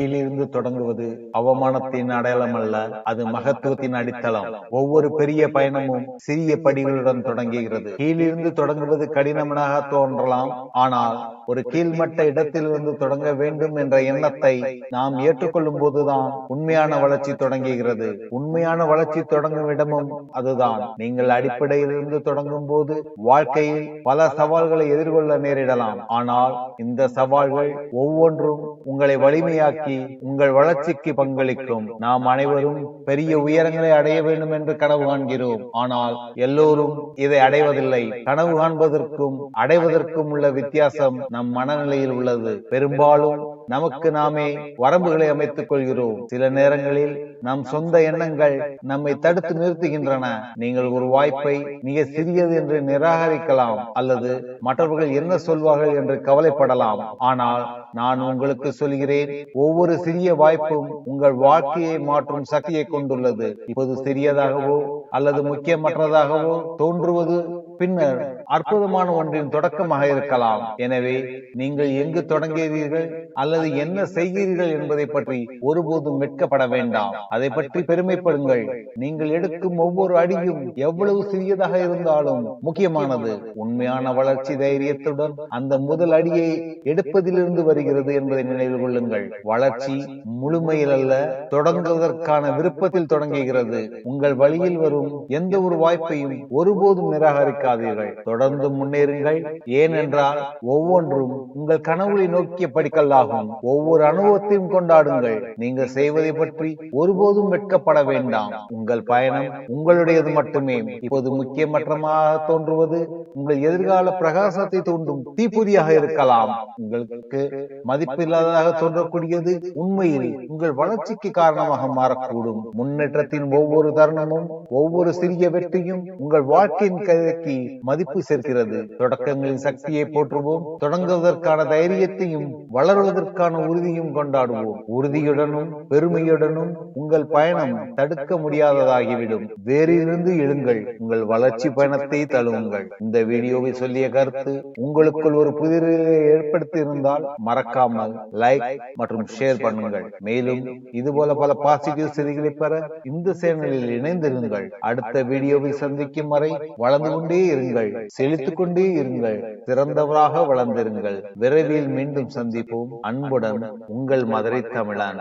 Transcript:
கீழிருந்து தொடங்குவது அவமானத்தின் அடையாளம் அல்ல அது மகத்துவத்தின் அடித்தளம். ஒவ்வொரு பெரிய பயணமும் சிறிய படிகளுடன் தொடங்குகிறது. கீழிருந்து தொடங்குவது கடினமாக தோன்றலாம் ஆனால் ஒரு கீழ்மட்ட இடத்திலிருந்து தொடங்க வேண்டும் என்ற எண்ணத்தை நாம் ஏற்றுக்கொள்ளும் போதுதான் உண்மையான வளர்ச்சி தொடங்குகிறது. உண்மையான வளர்ச்சி தொடங்கும் இடமும் அதுதான். நீங்கள் அடிப்படையிலிருந்து தொடங்கும் போது வாழ்க்கையில் பல சவால்களை எதிர்கொள்ள நேரிடலாம். ஆனால் இந்த சவால்கள் ஒவ்வொன்றும் உங்களை வலிமையாக்கி உங்கள் வளர்ச்சிக்கு பங்களிக்கும். நாம் அனைவரும் பெரிய உயரங்களை அடைய வேண்டும் என்று கனவு காண்கிறோம். ஆனால் எல்லோரும் இதை அடைவதில்லை. கனவு காண்பதற்கும் அடைவதற்கும் உள்ள வித்தியாசம் நம் மனநிலையில் உள்ளது. பெரும்பாலும் நமக்கு நாமே வரம்புகளை அமைத்துக் கொள்கிறோம். சில நேரங்களில் நம் சொந்த எண்ணங்கள் நம்மை தடுத்து நிறுத்துகின்றன. நீங்கள் ஒரு வாய்ப்பை மிக சிறியது என்று நிராகரிக்கலாம் அல்லது மற்றவர்கள் என்ன சொல்வார்கள் என்று கவலைப்படலாம். ஆனால் நான் உங்களுக்கு சொல்கிறேன் ஒவ்வொரு சிறிய வாய்ப்பும் உங்கள் வாழ்க்கையை மாற்றும் சக்தியை கொண்டுள்ளது. இப்போது சிறியதாகவோ அல்லது முக்கியமற்றதாகவோ தோன்றுவது பின்னர் அற்புதமான ஒன்றின் தொடக்கமாக இருக்கலாம். எனவே நீங்கள் எங்கு தொடங்குகிறீர்கள் அல்லது என்ன செய்கிறீர்கள் என்பதை பற்றி ஒருபோதும் வெட்கப்பட வேண்டாம். அதை பற்றி பெருமைப்படுங்கள். நீங்கள் எடுக்கும் ஒவ்வொரு அடியும் எவ்வளவு சிறியதாக இருந்தாலும் முக்கியமானது உண்மையான வளர்ச்சி தைரியத்துடன் அந்த முதல் அடியை எடுப்பதிலிருந்து வருகிறது என்பதை நினைவில் கொள்ளுங்கள். வளர்ச்சி முழுமையில் அல்ல தொடங்குவதற்கான விருப்பத்தில் தொடங்குகிறது. உங்கள் வழியில் வரும் எந்த ஒரு வாய்ப்பையும் ஒருபோதும் நிராகரிக்காதீர்கள். தொடர்ந்து முன்னேறுங்கள். ஏனென்றால் ஒவ்வொன்றும் உங்கள் கனவுகளை நோக்கிய படிக்கல்லாகும். ஒவ்வொரு அனுபவத்தையும் கொண்டாடுங்கள். நீங்கள் செய்வதை பற்றி ஒருபோதும் வெட்கப்பட வேண்டாம். உங்கள் பயணம் உங்களுடையது மட்டுமே. இப்போது முக்கியமற்றமாக தோன்றுவது உங்கள் எதிர்கால பிரகாசத்தை தூண்டும் தீப்புதியாக இருக்கலாம். உங்களுக்கு மதிப்பில்லாததாக தோன்றக்கூடியது உண்மையில் உங்கள் வளர்ச்சிக்கு காரணமாக மாறக்கூடும். முன்னேற்றத்தின் ஒவ்வொரு தருணமும் ஒவ்வொரு சிறிய வெற்றியும் உங்கள் வாழ்க்கையின் கதைக்கு மதிப்பு சேர்க்கிறது. தொடக்கங்களின் சக்தியை போற்றுவோம். தொடங்குவதற்கான தைரியத்தையும் வளருவதற்கான உறுதியும் கொண்டாடுவோம். உறுதியுடனும் பெருமையுடனும் உங்கள் பயணம் தடுக்க முடியாததாகிவிடும். வேறிலிருந்து எழுங்கள். உங்கள் வளர்ச்சி பயணத்தை தழுவுங்கள். இந்த வீடியோவை சொல்லிய கருத்து உங்களுக்குள் ஒரு புதிரை ஏற்படுத்தி இருந்தால் மறக்காமல் லைக் மற்றும் ஷேர் பண்ணுங்கள். மேலும் இது போல பல பாசிட்டிவ் செய்திகளை பெற இந்த சேனலில் இணைந்திருங்கள். அடுத்த வீடியோவில் சந்திக்கும் வரை வளர்ந்து கொண்டே இருங்கள். செழித்துக் கொண்டே இருங்கள். சிறந்தவராக வளர்ந்திருங்கள். விரைவில் மீண்டும் சந்திப்போம். அன்புடன் உங்கள் மதுரை தமிழன்.